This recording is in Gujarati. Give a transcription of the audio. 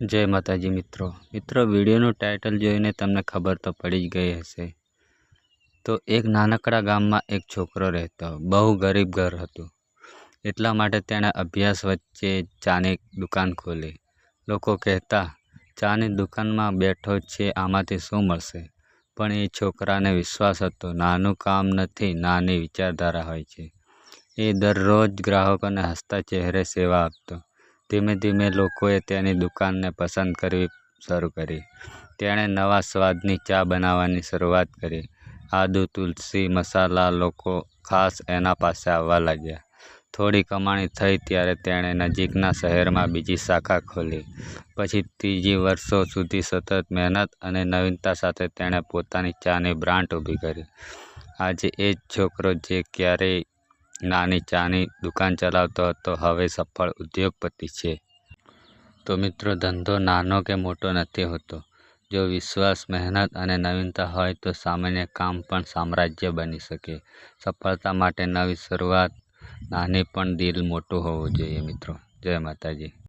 જય માતાજી મિત્રો. મિત્રો, વિડીયોનું ટાઇટલ જોઈને તમને ખબર તો પડી જ ગઈ હશે. તો એક નાનકડા ગામમાં એક છોકરો રહેતો. બહુ ગરીબ ઘર હતું. એટલા માટે તેણે અભ્યાસ વચ્ચે ચાની દુકાન ખોલી. લોકો કહેતા, ચાની દુકાનમાં બેઠો છે, આમાંથી શું મળશે? પણ એ છોકરાને વિશ્વાસ હતો. નાનું કામ નથી, નાની વિચારધારા હોય છે. એ દરરોજ ગ્રાહકોને હસતા ચહેરે સેવા આપતો. ધીમે ધીમે લોકોએ તેની દુકાનને પસંદ કરવી શરૂ કરી. તેણે નવા સ્વાદની ચા બનાવવાની શરૂઆત કરી. આદુ, તુલસી મસાલા લોકો ખાસ એના પાસે આવવા લાગ્યા. થોડી કમાણી થઈ ત્યારે તેણે નજીકના શહેરમાં બીજી શાખા ખોલી. પછી ત્રીજી વર્ષો સુધી સતત મહેનત અને નવીનતા સાથે તેણે પોતાની ચાની બ્રાન્ડ ઊભી કરી. આજે એ જ છોકરો જે ક્યારેય નાની ચાની દુકાન ચલાવતો હતો, હવે સફળ ઉદ્યોગપતિ છે. તો મિત્રો, ધંધો નાનો કે મોટો નથી હોતો. જો વિશ્વાસ, મહેનત અને નવીનતા હોય તો સામાન્ય કામ પણ સામ્રાજ્ય બની શકે. સફળતા માટે નવી શરૂઆત, નાની પણ દિલ મોટું હોવું જોઈએ મિત્રો. જય માતાજી.